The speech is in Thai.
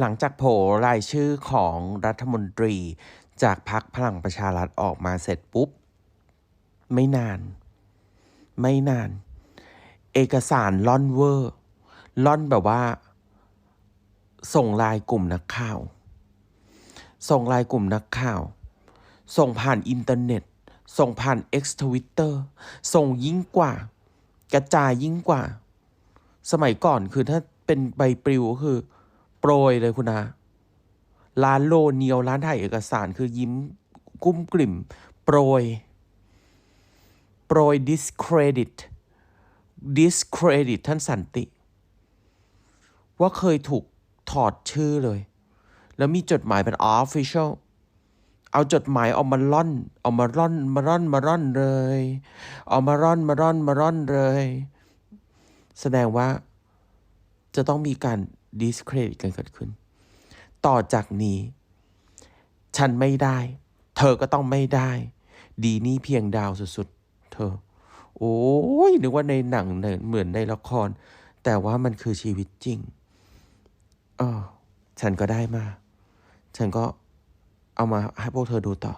หลังจากโผล่รายชื่อของรัฐมนตรี จากพรรคพลังประชารัฐออกมาเสร็จปุ๊บ ไม่นาน ไม่นาน เอกสารล่อนเวอร์ล่อนแบบว่า ส่งลายกลุ่มนักข่าว ส่งลายกลุ่มนักข่าว ส่งผ่านอินเทอร์เน็ต ส่งผ่าน X Twitter ส่งยิ่งกว่า กระจายยิ่งกว่า สมัยก่อนคือถ้าเป็นใบปลิวก็คือ ปรยเลยคุณอาร้านโลเนียวร้านถ่ายเอกสารคือยิ้มกุ้มกลิ่ม โปรย โปรย discredit discredit ท่านสันติ ว่าเคยถูกถอดชื่อเลย แล้วมีจดหมายเป็น official เอาจดหมายเอามาล่อน เอามาร่อนมาร่อนมาร่อนเลย เอามาร่อนมาร่อนมาร่อนเลย แสดงว่าจะต้องมีการ discredit กันเกิดขึ้น ต่อจากนี้ ฉันไม่ได้ เธอก็ต้องไม่ได้ ดีนี่เพียงดาวสุดๆ เธอ โอ้ยนึกว่าในหนังเนี่ยเหมือนในละคร แต่ว่ามันคือชีวิตจริงเออฉันก็ได้มา ฉันก็เอามาให้พวกเธอดูต่อ